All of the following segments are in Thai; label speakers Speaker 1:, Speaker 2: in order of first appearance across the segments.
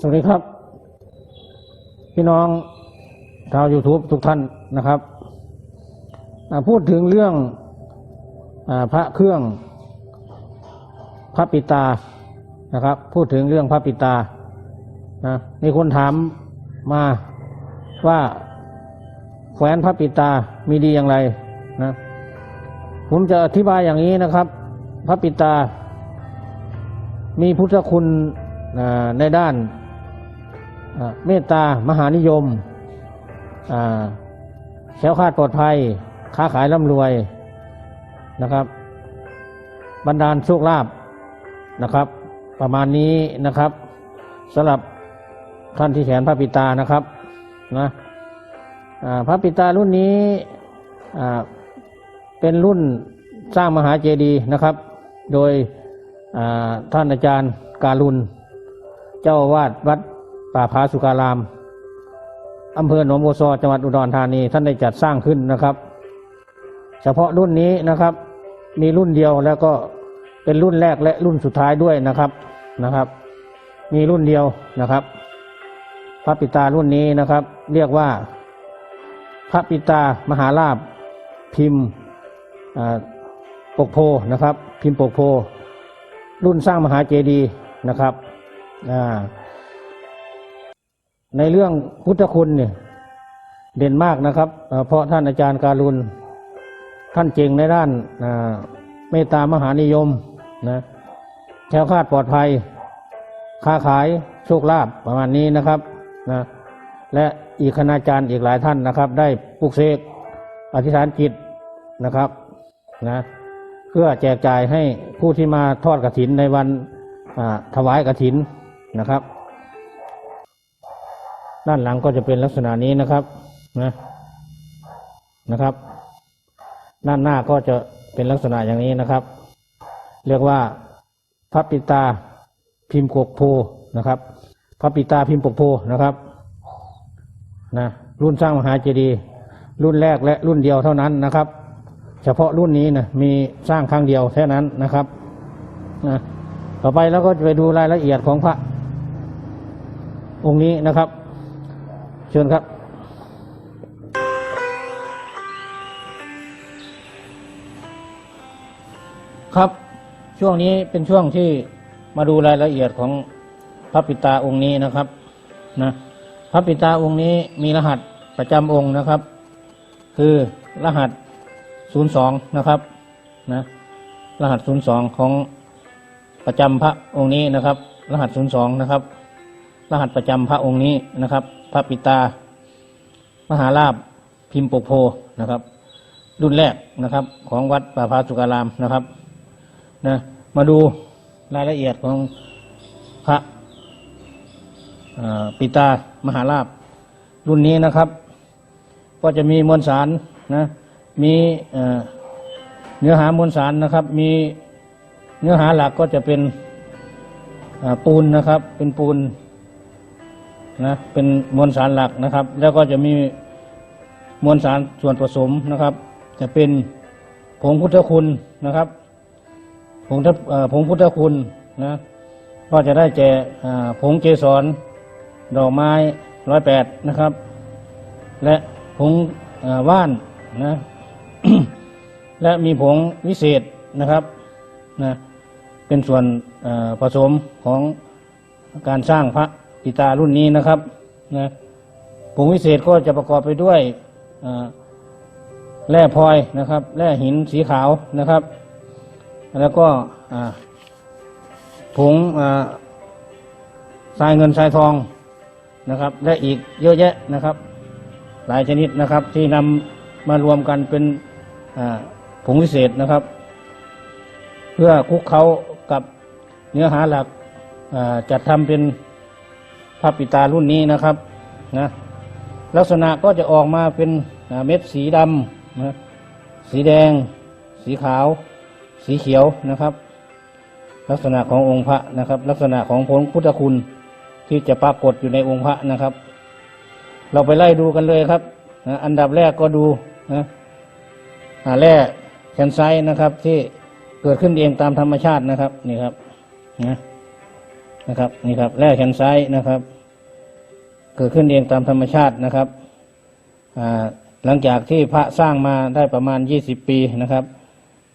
Speaker 1: สวัสดีครับ พี่น้องชาว YouTube ทุกท่านนะครับ พูดถึงเรื่องอพระเครื่องพระปิตานะครับ พูดถึงเรื่องพระปิตานะมีคนถามมาว่าแขวนพระปิตามีดีอย่างไรนะผมจะอธิบายอย่างนี้นะครับ พระปิตา มีพุทธคุณในด้าน เมตตามหานิยมแคล้วคาดปลอดภัย ค้าขายร่ำรวยนะครับ บรรดาลโชคลาภนะครับ ประมาณนี้นะครับสำหรับท่านที่แขนพระปิตานะครับนะพระปิตารุ่นนี้เป็นรุ่นสร้างมหาเจดีย์นะครับ โดยท่านอาจารย์การุณ เจ้าวาดวัด ป่าพาสุการามอำเภอหนองบัวซอจังหวัดอุดรธานีท่านได้จัดสร้างขึ้นนะครับ เฉพาะรุ่นนี้นะครับ มีรุ่นเดียวแล้วก็เป็นรุ่นแรกและรุ่นสุดท้ายด้วยนะครับนะครับ มีรุ่นเดียวนะครับ พระปิตารุ่นนี้นะครับ เรียกว่า พระปิตามหาลาภพิมพ์ปกโพนะครับ พิมพ์ปกโพรุ่นสร้างมหาเจดีย์นะครับอ่า ในเรื่องพุทธคุณเนี่ยเด่นมากนะครับ เพราะท่านอาจารย์การุณท่านเก่งในด้านาเมตตามหานิยมนะแคล้วคลาดปลอดภัย ค้าขายโชคลาภประมาณนี้นะครับนะและอีกคณาจารย์อีกหลายท่านนะครับ ได้ปลุกเสกอธิษฐานจิตนะครับนะเพื่อแจกจ่ายให้ผู้ที่มาทอดกระถินในวันถวายกระถินนะครับ ด้านหลังก็จะเป็นลักษณะนี้นะครับนะนะครับ ด้านหน้าก็จะเป็นลักษณะอย่างนี้นะครับ เรียกว่าพระปิตาพิมพ์กกโพนะครับพระปิตาพิมพ์ปกโพนะครับนะรุ่นสร้างมหาเจดีย์รุ่นแรกและรุ่นเดียวเท่านั้นนะครับ เฉพาะรุ่นนี้นะมีสร้างครั้งเดียวแค่นั้นนะครับนะต่อไปแล้วก็จะไปดูรายละเอียดของพระองค์นี้นะครับ เชิญครับ ครับช่วงนี้เป็นช่วงที่มาดูรายละเอียดของพระปิตาองค์นี้นะครับนะพระปิตาองค์นี้มีรหัสประจำองค์นะครับ คือรหัส 02 นะครับนะรหัส 02 ของประจำพระองค์นี้นะครับ รหัส 02 นะครับ รหัสประจำพระองค์นี้นะครับ พระปิตา มหาลาภพิมพ์ปกโพนะครับ รุ่นแรกนะครับ ของวัดป่าพาสุการามนะครับนะมาดูรายละเอียดของพระปิตามหาลาภรุ่นนี้นะครับ ก็จะมีมวลสารนะมีเนื้อหามวลสารนะครับ มีเนื้อหาหลักก็จะเป็นปูนนะครับ เป็นปูน นะเป็นมวลสารหลักนะครับ แล้วก็จะมีมวลสารส่วนผสมนะครับ จะเป็นผงพุทธคุณนะครับ ผงทเอ่อผงพุทธคุณนะก็จะได้แก่ผงเกสรดอกไม้ร้อยแปดนะครับ และผงว่านนะและมีผงวิเศษนะครับนะเป็นส่วนผสมของการสร้างพระ ปิตารุ่นนี้นะครับนะผงวิเศษก็จะประกอบไปด้วยแร่พลอยนะครับ แร่หินสีขาวนะครับ แล้วก็ผงทรายเงินทรายทองนะครับ และอีกเยอะแยะนะครับ หลายชนิดนะครับ ที่นำมารวมกันเป็นผงวิเศษนะครับ เพื่อคุกเขากับเนื้อหาหลักจัดทำเป็น พระปิตารุ่นนี้นะครับนะลักษณะก็จะออกมาเป็นเม็ดสีดำนะสีแดง สีขาว สีเขียวนะครับ ลักษณะขององค์พระนะครับ ลักษณะของผลพุทธคุณที่จะปรากฏอยู่ในองค์พระนะครับ เราไปไล่ดูกันเลยครับนะอันดับแรกก็ดูนะอแร่แคนไซนะครับที่เกิดขึ้นเองตามธรรมชาตินะครับนี่ครับนะ นะครับนี่ครับแร่แขนซ้ายนะครับ เกิดขึ้นเองตามธรรมชาตินะครับหลังจากที่พระสร้างมาได้ประมาณยี่สิบปีนะครับ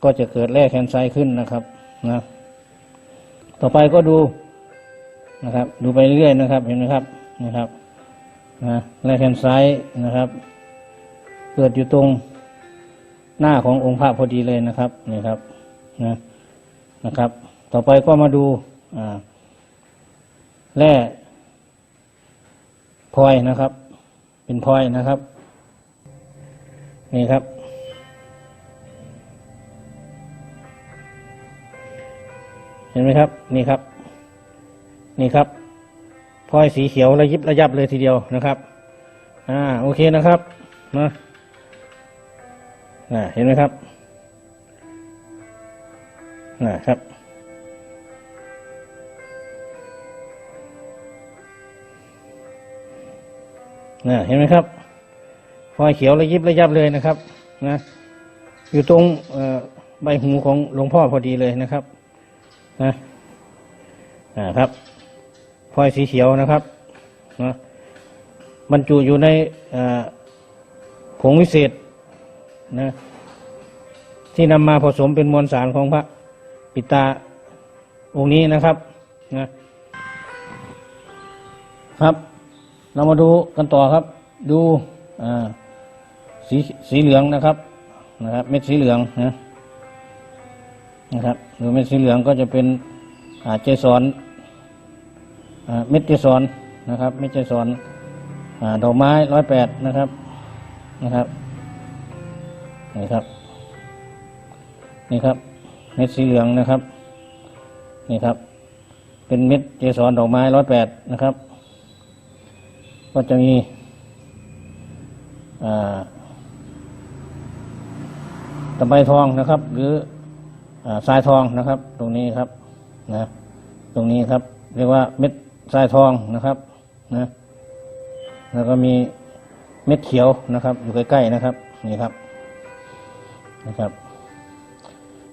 Speaker 1: ก็จะเกิดแร่แคนไซขึ้นนะครับนะต่อไปก็ดูนะครับ ดูไปเรื่อยๆนะครับ เห็นไหมครับนะครับนะแร่แคนไซนะครับ เกิดอยู่ตรงหน้าขององค์พระพอดีเลยนะครับนี่ครับนะนะครับ ต่อไปก็มาดูอ่า แร่พลอยนะครับ เป็นพลอยนะครับ นี่ครับ เห็นไหมครับ นี่ครับ นี่ครับพลอยสีเขียวระยิบระยับเลยทีเดียวนะครับ อ่าโอเคนะครับนะน่ะเห็นไหมครับนะครับ นะเห็นไหมครับพลอยเขียวระยิบระยับเลยนะครับนะอยู่ตรงใบหูของหลวงพ่อพอดีเลยนะครับนะอ่าครับพลอยสีเขียวนะครับนะบรรจุอยู่ในผงวิเศษนะที่นำมาผสมเป็นมวลสารของพระปิตาองค์นี้นะครับนะครับ เรามาดูกันต่อครับ ดูสีสีเหลืองนะครับนะครับ เม็ดสีเหลืองนะนะครับดูเม็ดสีเหลืองก็จะเป็นอ่าเจสอ่าเม็ดเจสรนนะครับ เม็ดเจสอ่าดอกไม้ร้อยแปดนะครับนะครับนี่ครับนี่ครับ เม็ดสีเหลืองนะครับนี่ครับ เป็นเม็ดเจสรดอกไม้ร้อยแปดนะครับ ก็จะมีตะไบทองนะครับ หรืออาทรายทองนะครับ ตรงนี้ครับนะตรงนี้ครับ เรียกว่าเม็ดทรายทองนะครับนะแล้วก็มีเม็ดเขียวนะครับ อยู่ใกล้ๆนะครับนี่ครับนะครับ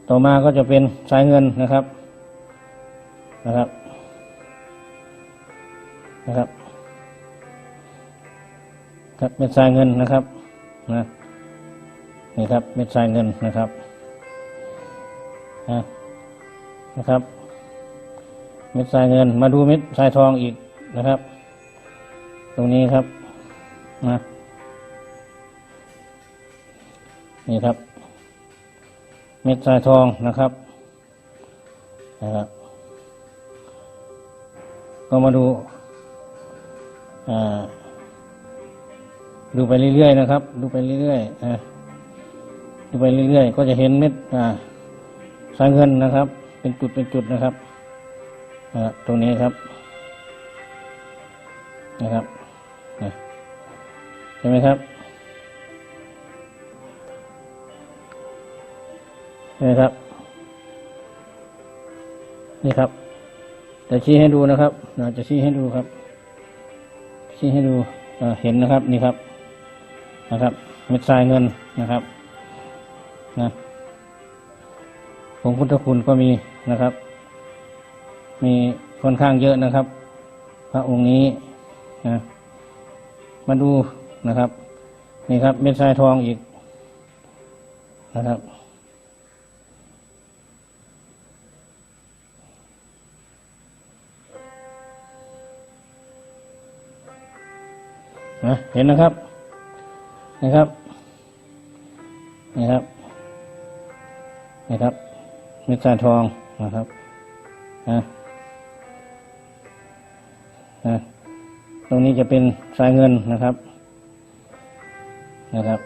Speaker 1: ต่อมาก็จะเป็นทรายเงินนะครับนะครับนะครับ ครับเม็ดทรายเงินนะครับนะนี่ครับเม็ดทรายเงินนะครับนะนะครับ เม็ดทรายเงิน มาดูเม็ดทรายทองอีกนะครับ ตรงนี้ครับนะนี่ครับ เม็ดทรายทองนะครับนะครับก็มาดูอ่า ดูไปเรื่อยๆนะครับ ดูไปเรื่อยๆนะดูไปเรื่อยๆ ก็จะเห็นเม็ดอ่าสายเงินนะครับ เป็นจุดเป็นจุดนะครับอ่าตรงนี้ครับ นะครับเห็นไหมครับเห็นไหมครับ นี่ครับ จะชี้ให้ดูนะครับจะชี้ให้ดูครับ ชี้ให้ดูเห็นนะครับ นี่ครับ นะครับ เม็ดทรายเงินนะครับนะของพุทธคุณก็มีนะครับ มีค่อนข้างเยอะนะครับ พระองค์นี้นะมาดูนะครับ นี่ครับ เม็ดทรายทองอีกนะครับนะเห็นนะครับ นะครับ นะครับ นะครับเม็ดทรายทองนะครับนะนะตรงนี้จะเป็นทรายเงินนะครับ นะครับ